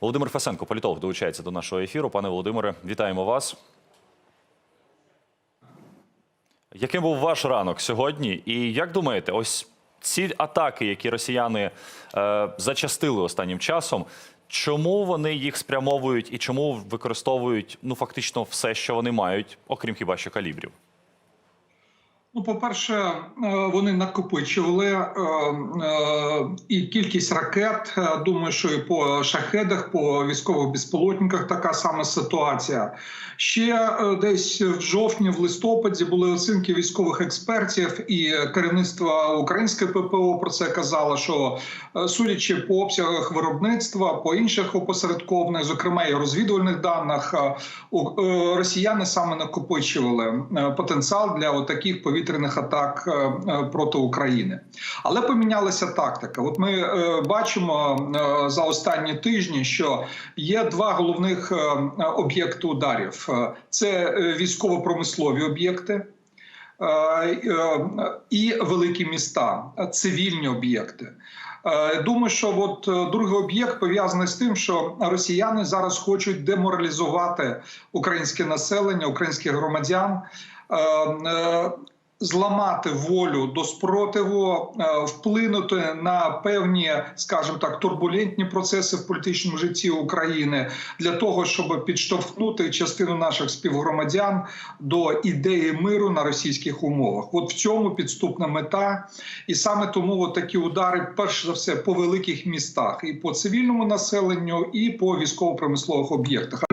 Володимир Фесенко, політолог, долучається до нашого ефіру. Пане Володимире, вітаємо вас. Яким був ваш ранок сьогодні? І як думаєте, ось ці атаки, які росіяни е, зачастили останнім часом, чому вони їх спрямовують і чому використовують ну фактично все, що вони мають, окрім хіба що калібрів? Ну, по-перше, е, вони накопичували е, е, і кількість ракет. Думаю, що і по шахедах, по військових безпілотниках така сама ситуація. Ще десь в жовтні, в листопаді були оцінки військових експертів і керівництво української ППО про це казало. Що судячи по обсягах виробництва, по інших опосередкованих, зокрема і розвідувальних даних, росіяни саме накопичували потенціал для таких повітряних атак е, е, проти України. Але помінялася тактика. От ми е, бачимо за останні тижні, що є два головних об'єкти ударів: це військово-промислові об'єкти. І великі міста, цивільні об'єкти. Думаю, що от другий об'єкт пов'язаний з тим, що росіяни зараз хочуть деморалізувати українське населення, українських громадян, зламати волю до спротиву, е, вплинути на певні, скажімо так, турбулентні процеси в політичному житті України для того, щоб підштовхнути частину наших співгромадян до ідеї миру на російських умовах. От в цьому підступна мета, і саме тому от такі удари, перш за все, по великих містах, і по цивільному населенню, і по військово-промислових об'єктах.